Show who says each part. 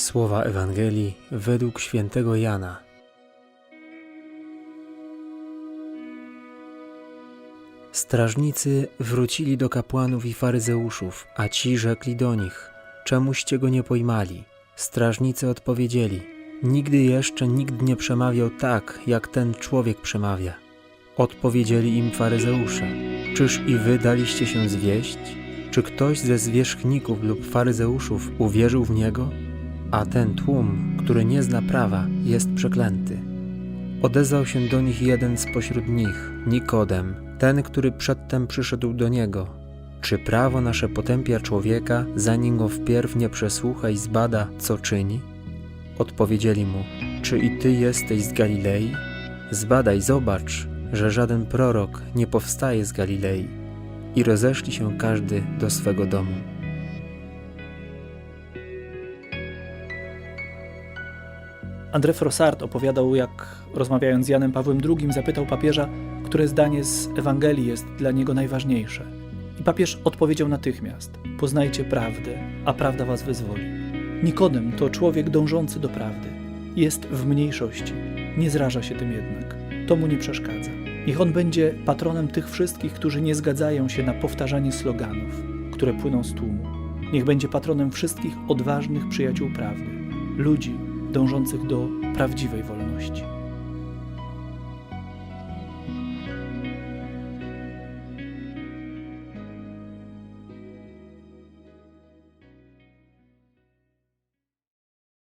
Speaker 1: Słowa Ewangelii według świętego Jana. Strażnicy wrócili do kapłanów i faryzeuszów, a ci rzekli do nich: Czemuście go nie pojmali? Strażnicy odpowiedzieli: Nigdy jeszcze nikt nie przemawiał tak, jak ten człowiek przemawia. Odpowiedzieli im faryzeusze: Czyż i wy daliście się zwieść? Czy ktoś ze zwierzchników lub faryzeuszów uwierzył w niego? A ten tłum, który nie zna prawa, jest przeklęty. Odezwał się do nich jeden spośród nich, Nikodem, ten, który przedtem przyszedł do niego. Czy prawo nasze potępia człowieka, zanim go wpierw nie przesłucha i zbada, co czyni? Odpowiedzieli mu, czy i ty jesteś z Galilei? Zbadaj, zobacz, że żaden prorok nie powstaje z Galilei. I rozeszli się każdy do swego domu.
Speaker 2: André Frossard opowiadał, jak rozmawiając z Janem Pawłem II, zapytał papieża, które zdanie z Ewangelii jest dla niego najważniejsze. I papież odpowiedział natychmiast: Poznajcie prawdę, a prawda was wyzwoli. Nikodem to człowiek dążący do prawdy. Jest w mniejszości, nie zraża się tym jednak. To mu nie przeszkadza. Niech on będzie patronem tych wszystkich, którzy nie zgadzają się na powtarzanie sloganów, które płyną z tłumu. Niech będzie patronem wszystkich odważnych przyjaciół prawdy, ludzi dążących do prawdziwej wolności.